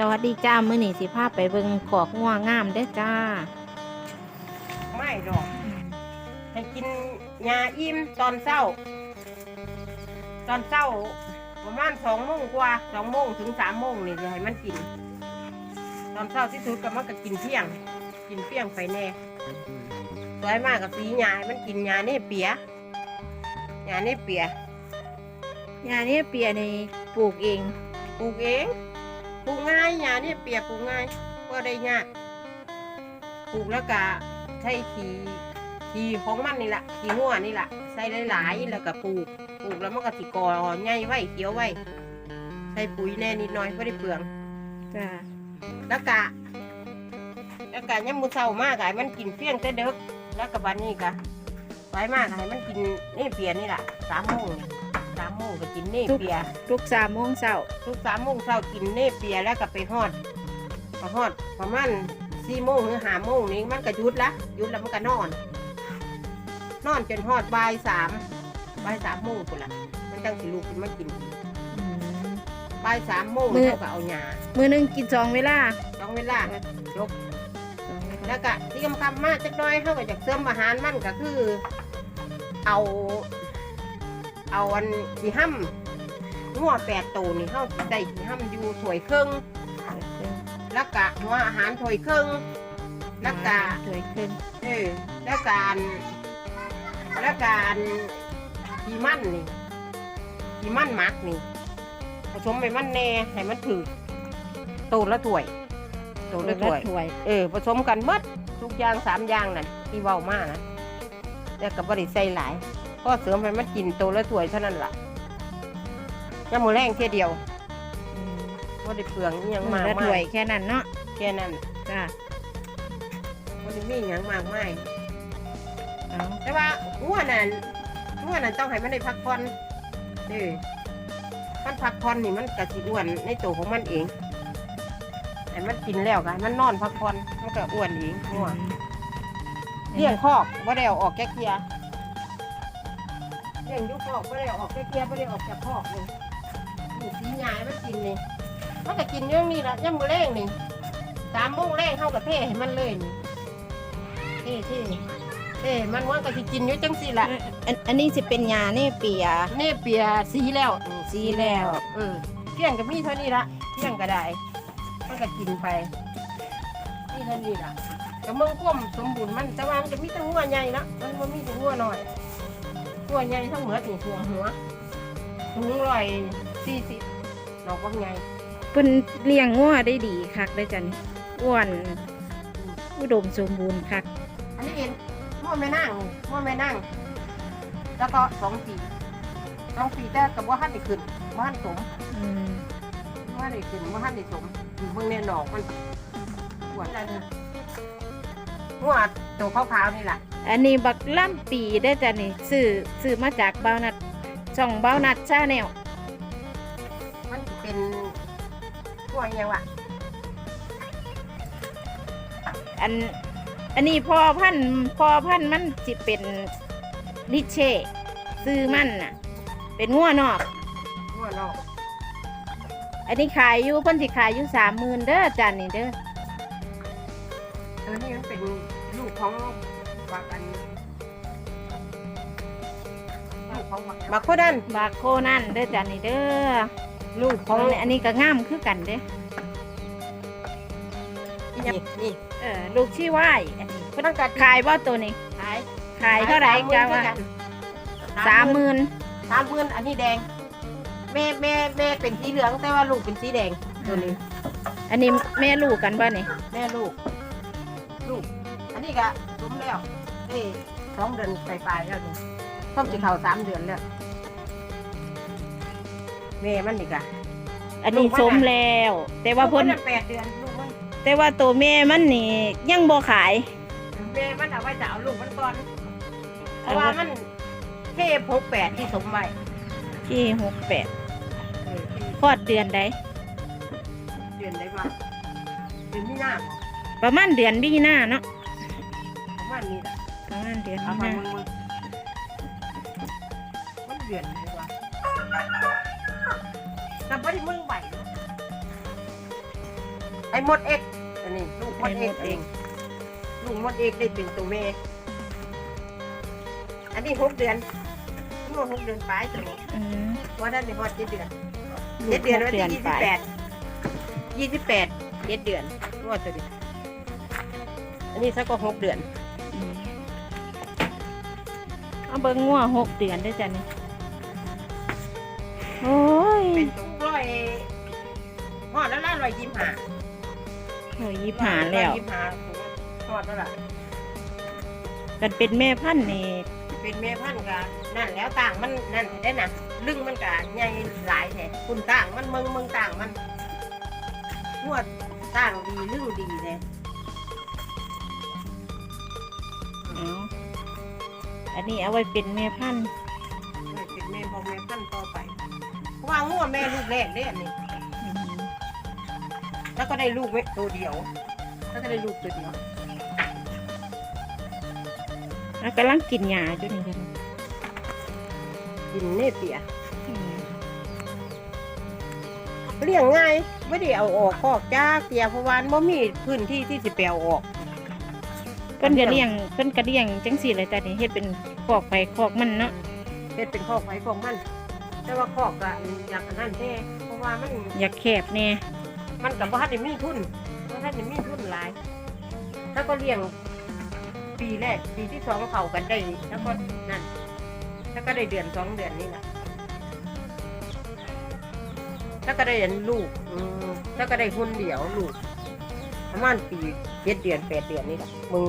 สวัสดีจ้ามื้อนี้สิพาไปเบิ่งขอกงัวงามเด้อจ้า ไม่หรอก ให้กินยาอิ่มตอนเช้า ตอนเช้าประมาณสองโมงกว่าสองโมงถึงสามโมงนี่จะให้มันกิน ตอนเช้าที่สุดก็มันก็กินเพียง กินเพียงไปแน่สวยมากกับสียาให้มันกินยาเนี่เปียยาเนี่เปียยานี้เปียนี่ปลูกเอง ปลูกเองป ลูกง่ายยาเนี่เปียปลูกง่ายก็ได้ยากปลูกแล้วก็ใช้ขีขีของมันนี่แหละขีหัวนี่แหละใส่หลายๆแล้วก็ปลูกปลูกแล้วมันก็สิกอใหญ่ไว้เขียวไว้ใส่ปุ๋ยแน่นิดหน่อยไม่ได้เปลืองจ้าแล้วก็แล้วก็ยามมือเช้ามากให้มันกินเฟี้ยงแต่เด็กแล้วก็บัดนี้ก็ไว้มากให้มันกินนี่เปียนี่แหละสามโมงนี่ สามโมงก็กินนี่เปียทุกสามโมงเช้าทุกสามโมงเช้ากินเนเปียแล้วก็ไปฮอดไปฮอดประมาณสี่โมงหรือห้าโมงนี่มันก็หยุดละหยุดแล้วมันก็นอน นอนจนฮอดบ่ายสามบ่ายสามโมงคนละมันจังสิลูกขึ้นมากินอืมบ่ายสามโมงมื้อเขาก็เอาหยามื้อหนึงกินสองเวลาต้องเวลาจบสองเวลาแล้วก็ที่กำกับมาจักหน้อยเขาก็จากเสริมอาหารมันก็คือ เอา เอาอันที่ห้ำหัวแปดตัวนี่เขาสิได้ที่ห้ำอยู่ถ้วยครึ่งแล้วก็หัวอาหารถ้วยครึ่งแล้วก็ถวยขึ้นเออแล้วการแล้วการขีมันนี่ขีมันหมักนี่ผสมไปมันแน่ให้มันถือตูละถ้วยตูละถ้วยถวย เออผสมกันหมดทุกอย่างสามอย่างนั่นที่เว้ามานะแล้วก็บริใส่หลาย ก็เสริมให้มันกินตัวละถ้วยเท่านั้นล่ะยามมือแรงเทียเดียวอืมก็ได้เปลืองอิหยังมื้มาอกละมาถวยยแค่นั้นเนาะแค่นั้นจ้าก็ได้มีอิหยังมากมายเอาแต่ว่าหัวนั่นหัวนั่นต้องให้มันได้พักผ่อนเออมันพักผ่อนนี่มันกระสิอ้วนในตัวของมันเองแต่มันกินแล้วกันมันนอนพักผ่อนมันก็อ้วนเองหัว เลี้ยงคอกว่าได้เอาออกแก้เคียเลี้ย งอยุคอกว่าได้เอาออกแก้เคียว่าได้ออกจากคอกเลยนี่สีหยายมันกินนี่มันก็กินเรื่องนี้ละย่ำมือแรงนี่สามโมงแรงเข้ากับเทให้มันเลยนี่เท่เท่เท่มันว่าก็สิกินอยู่จังสิละอันอันนี้สิเป็นยานี่เปียนี่เปียสีแล้วนี่สีแล้วเออเที่ยงก็มีเท่านี้ละเที่ยงก็ได้มันก็กินไปนี่เท่านี้ละก็เมืองก้มสมบูรณ์มันแต่ว่ามันจะมีแต่หัวใหญ่นะมันบ่มีแต่หัวน้อย หัวใหญ่ทั้งหมดนี่หัวหัวสูงร้อยสี่สิบดอกว่าใหญ่เพิ่นเลี้ยงงัวได้ดีคักเด้อจ้ะนี่อ้วนอุดมสมบูรณ์คักอันนี้เองหัวแม่นั่งหัวแม่นั่ง แล้วก็สองปีสองปีแต่กับว่าหันได้ขึ้นว่าหันสมอืมว่าได้ขึ้นว่าหันได้สมอยู่เมืองเนี่ยหนอกมันปวดอะไรเนี่ย หัวตัวขาวๆนี่แหละอันนี้บักล่ำปีได้อจ้ะนี่ซื้อซื้อมาจากเบานัดช่องเบานัดชาแนลมันสิเป็นหัวอิหยังวะอันอันนี้พอพันธุ์พอพันธุ์มันสิเป็นลิเช่ซื้อมันน่ะ เป็นงัวนอกหัวนอก อันนี้ขายอยู่เพิ่นสิขายอยู่สามหมื่นเด้อจ้ะนี่เด้อ เออนี่มันเป็นลูกของบักอันลูกของบักบักโคดันบาโคนั่นเด้อจ้ะนี่เด้อลูกขขอองงอันนี้ก็งามคือกันเด้อนี่นี่เออลูกชี่ไหวอันนี้เพิ่นต้องการขายบ่ตัวนี้ขายขายเท่าไหร่จ้าว่าสามหมื่นสามหมื่นอันนี้แดง แม่แม่แม่เป็นสีเหลืองแต่ว่าลูกเป็นสีแดงตัวนี้ อันนี้แม่ลูกกันบ่นี่แม่ลูกลูก อันนี้ก็สมแล้วเอ้ยสองเดือนปลายๆแล้วนี่ต้มจะเข่าสามเดือนแล้วแม่มันนี่กะอันนี้ลูกมันสน่ะมแล้ว แต่ว่าเพิ่นลูกมัะแปดเดือนลูกมันแต่ว่าตัวแม่มันนี่ยังบ่ขาย แม่มันเอาไว้จะเอาลูกมันก่อนเพราะว่ามันเทพกแปดที่สมไว้ที่หกแปดเออที่คลอดเดือนใดเดือนได้มาเดือนมีนาประมาณเดือนมีนาเนาะ ประมาณนี้แหละประมาณเดือนเอามีมานามึงมันเดือนได้ว่าแต่ไม่ได้มึงไหวไอ้มดเอ็กอันนี้ลูกมดเอ็กเองลูกมดเอ็กได้เป็นตัวแม่อันนี้หกเดือนนี่ว่าหกเดือนปลายตัวนี้อืมว่าได้ในฮอดเจ็ดเดือนลูเจ็กดเดือนหวันกเดืที่อนยี่ไปสิบแปดยี่สิบแปดเจ็ดเดือนนวดตัวนี้อันนี้สักก็หกเดือนอืม เอาเบิ่งงัวหกเดือนได้อจ้ะนี่โอ้ยเป็นตัวร้อยฮอดแล้วล่ะร้อยยี่สิบห้าโอ้ยยี่ผ่านแล้วร้อยยี่สิบห้าฮอดแล้วล่ะกันเป็นแม่พันธุ์นี่เป็นแม่พันธุ์กันนั่นแล้วต่างมันนั่นได้น่ะลึงมันกะใหญ่หลายแท้คุณต่างมันเมืองเมืองต่างมันนวดต่างดีลึงดีเลยเอาอันนี้เอาไว้เป็นแม่พันธุ์เป็นแม่บอกแม่พันธุ์ต่อไปเพราะว่างัวแม่ลูกแรกเด้อันนี้อืมแล้วก็ได้ลูกไว้ตัวเดียว แล้วก็ได้ลูกตัวเดียวแล้วกำลังกินยาอยู่นี่จ้ะนี่กินเน่เปียอืมเลี้ยงง่ายไม่ได้เอาออกคอกจ้าเปียเพราะวามันบ่มีพื้นที่ที่สิไปเอาออก เพิ่นจะเลี้ยงเพิ่นก็เลี้ยงจังสี่เลยจ้ะนี่เฮ็ดเป็นคอกไปคอกมันเนาะเฮ็ดเป็นคอกไว้คอกมัน แต่ว่าคอกก็อยากอันนั้นแท้เพราะว่ามันอยากแคบแน่มันกับว่าได้มีทุนว่าได้มีทุนหลายถ้าก็เลี้ยงปีแรกปีที่สองเขากันได้ แล้วก็นั่นแล้วก็ได้เดือนสองเดือนนี่แหละแล้วก็ได้เห็นลูกอืมแล้วก็ได้หุ่นเดียวลูก ประมาณปีเจ็ดเดือนแปดเดือนนี่แหละมึง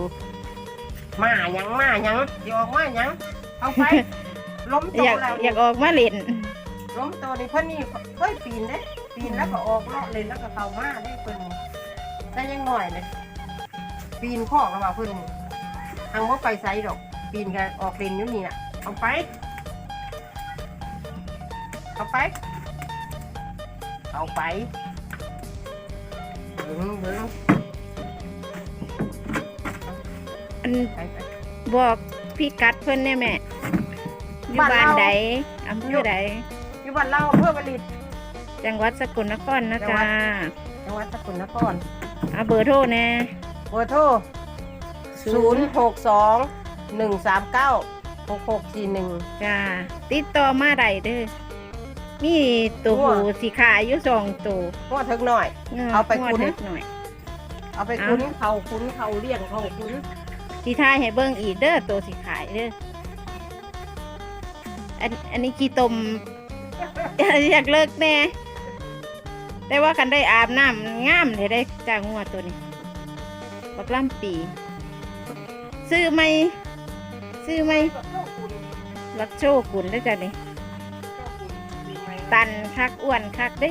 มาหยังมาหยังเดี๋ยวออกมาหยังเอาไป ล้มโตอยากแล้วอยากออกมาเล่นล้มโตนี่เพิ่นนี่เคยปีนเด้ปีนแล้วก็ออกเลาะเลยแล้วก็เข้ามาได้เพิ่นแต่ยังหน่อยเลยปีนข้อกแล้วว่าเพิ่นทางว่าไปไซดอก ปีนกันออกเลนอยู่นี่น่ะเอาไปเอาไป เอาไปเบิ้งเบิ้ง นไปไปบอกพี่กัดเพิ่นแน่แม่อยู่บ้านใดอำเภอใดอยู่บ้านเราอำเพื่อบริตจังหวัดสกลนครนะจังหวัจ๊ะดจังหวัดสกลนครเอาเบอร์โทรแน่เบอร์โทรศูนย์หกสองหนึ่งสามเก้าหกหกสี่หนึ่งจ้าติดต่อมาได้เด้อมีตัวงัวหูสีขายอยู่สองตัวงวดถึกหน่อย เอาไปงวดคุ้นเล็กหน่อย เอาไปเอาคุ้นเขาคุ้นเขาเลี้ยงเขาคุ้น สีทายให้เบิ่งอีกเด้อตัวสีขายเด้ออันอันนี้กี่ตม อยากเลิกแน่แต่ว่าคันได้อาบน้ำงามเลยได้จ้างงัวตัวนี้บักล่ำปี ซื้อไหมซื้อไหมรักโชกุนได้จ้ะนี่ตันคักอ้วนคักได้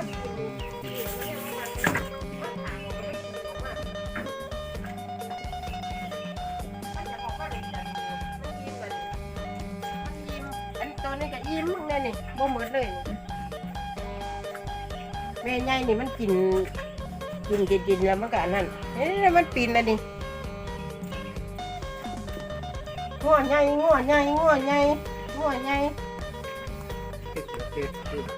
อันตัวนี้ก็ยิ้มแน่นี่บ่หมือนเลยแม่ใหญ่นี่มันกิน กินกินกินแล้วมันก็อันนั้นเอ๊ะมันปีนแล้วนี่งัวใหญ่งัวใหญ่งัวใหญ่งัวใหญ่